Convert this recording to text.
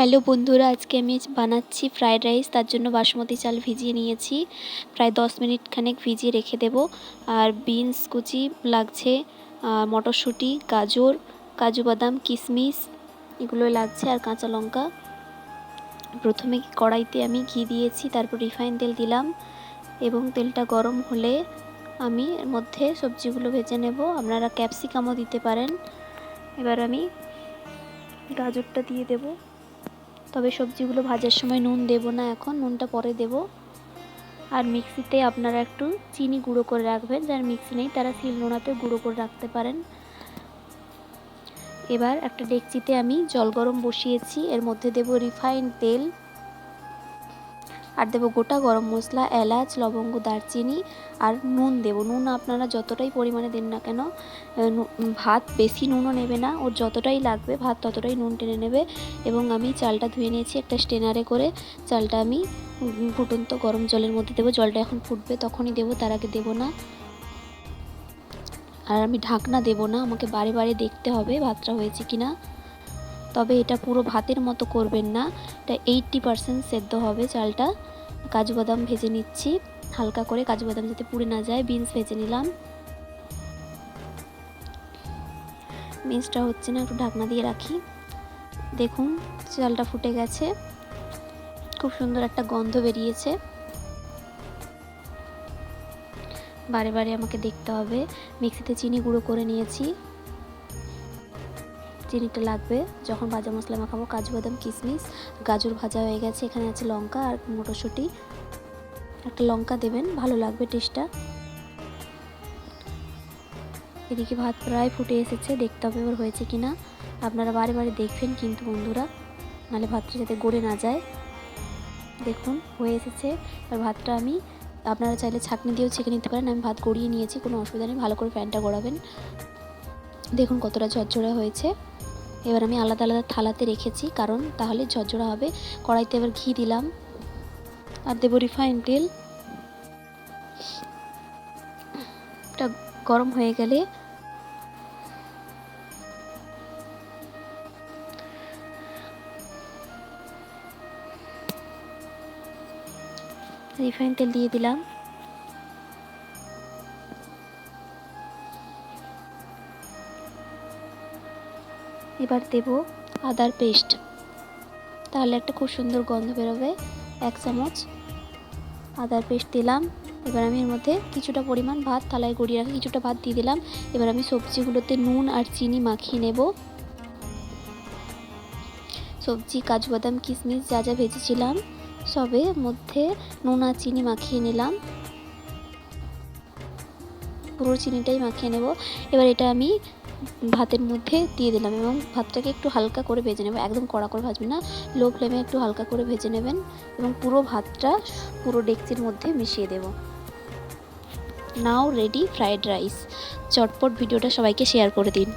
Hello বন্ধুরা, আজকে আমি বানাচ্ছি ফ্রায়েড রাইস। তার জন্য বাসমতি চাল ভিজিয়ে নিয়েছি। প্রায় দশ মিনিট খানেক ভিজিয়ে রেখে দেব। আর বিনস, কুচি লাগছে মটরশুঁটি, গাজর, কাজু বাদাম কিশমিশ এগুলো লাগছে, আর কাঁচা লঙ্কা। প্রথমে কড়াইতে আমি ঘি দিয়েছি, তারপর রিফাইন তেল দিলাম এবং তেলটা গরম হলে আমি এর মধ্যে সবজিগুলো ভেজে নেব। আপনারা ক্যাপসিকামও দিতে পারেন। এবার আমি গাজরটা দিয়ে দেবো। তবে সবজিগুলো ভাজার সময় নুন দেব না এখন, নুনটা পরে দেব। আর মিক্সিতে আপনারা একটু চিনি গুঁড়ো করে রাখবেন, যার মিক্সি নেই তারা শিলনোড়াতে গুঁড়ো করে রাখতে পারেন। এবার একটা ডেকচিতে আমি জল গরম বসিয়েছি, এর মধ্যে দেব রিফাইন্ড তেল আর দেবো গোটা গরম মশলা, এলাচ, লবঙ্গ, দারচিনি আর নুন দেবো। নুন আপনারা যতটাই পরিমাণে দেন না কেন ভাত বেশি নুনও নেবে না। ওর যতটাই লাগবে, ভাত ততটাই নুন টেনে নেবে এবং আমি চালটা ধুয়ে নিয়েছি একটা স্টেনারে করে। চালটা আমি ফুটন্ত গরম জলের মধ্যে দেবো। জলটা এখন ফুটবে, তখনই দেবো, তার আগে দেবো না। আর আমি ঢাকনা দেবো না, আমাকে বারে বারে দেখতে হবে ভাতটা হয়েছে কি না তবে এটা পুরো ভাতের মতো করবেন না। এটা এইটটি পারসেন্ট সেদ্ধ হবে চালটা। কাজু বাদাম ভেজে নিচ্ছি। হালকা করে কাজু বাদাম যাতে পুড়ে না যায় বিনস ভেজে নিলাম। বিনসটা হচ্ছে না, একটু ঢাকনা দিয়ে রাখি। দেখুন, চালটা ফুটে গেছে। খুব সুন্দর একটা গন্ধ বেরিয়েছে। বারে বারে আমাকে দেখতে হবে। মিক্সিতে চিনি গুঁড়ো করে নিয়েছি। চিনিটা লাগবে। যখন ভাজা মশলা মাখাবো, কাজু বাদাম কিশমিশ গাজর ভাজা হয়ে গেছে। এখানে আছে লঙ্কা আর মটরশুঁটি। একটা লঙ্কা দেবেন, ভালো লাগবে টেস্টটা এদিকে ভাত প্রায় ফুটে এসেছে, দেখতে হবে এবার হয়েছে কি না আপনারা বারে বারে দেখবেন কিন্তু বন্ধুরা, নাহলে ভাতটা যাতে গড়ে না যায়। দেখুন, হয়ে এসেছে। এবার ভাতটা আমি, আপনারা চাইলে ছাঁকনি দিয়েও ছেঁকে নিতে পারেন। আমি ভাত গড়িয়ে নিয়েছি, কোনো অসুবিধা নেই। ভালো করে ফ্যানটা গড়াবেন। দেখুন কতটা ঝরঝরে হয়েছে। এবার আমি আলাদা আলাদা থালাতে রেখেছি, কারণ তাহলে ঝরঝরা হবে। কড়াইতে এবার ঘি দিলাম। আর দেবো রিফাইন তেল। এটা গরম হয়ে গেলে রিফাইন তেল দিয়ে দিলাম। এবার দেব আদার পেস্ট। তাহলে একটা খুব সুন্দর গন্ধ বেরোবে। এক চামচ আদার পেস্ট দিলাম। এবার আমি এর মধ্যে কিছুটা পরিমাণ ভাত, থালায় গড়িয়ে রাখি কিছুটা ভাত দিয়ে দিলাম। এবার আমি সবজিগুলোতে নুন আর চিনি মাখিয়ে নেব। সবজি কাজু বাদাম কিশমিশ, যা যা ভেজেছিলাম, সবে মধ্যে নুন আর চিনি মাখিয়ে নিলাম। পুরো চিনিটাই মাখিয়ে নেব। এবার এটা আমি ভাতের মধ্যে দিয়ে দিলাম এবং ভাতটাকে একটু হালকা করে ভেজে নেব। একদম কড়া করে ভাজবে না। লো ফ্লেমে একটু হালকা করে ভেজে নেবেন এবং পুরো ভাতটা পুরো ডেকচির মধ্যে মিশিয়ে দেব। Now ready fried rice. চটপট ভিডিওটা সবাইকে শেয়ার করে দিন।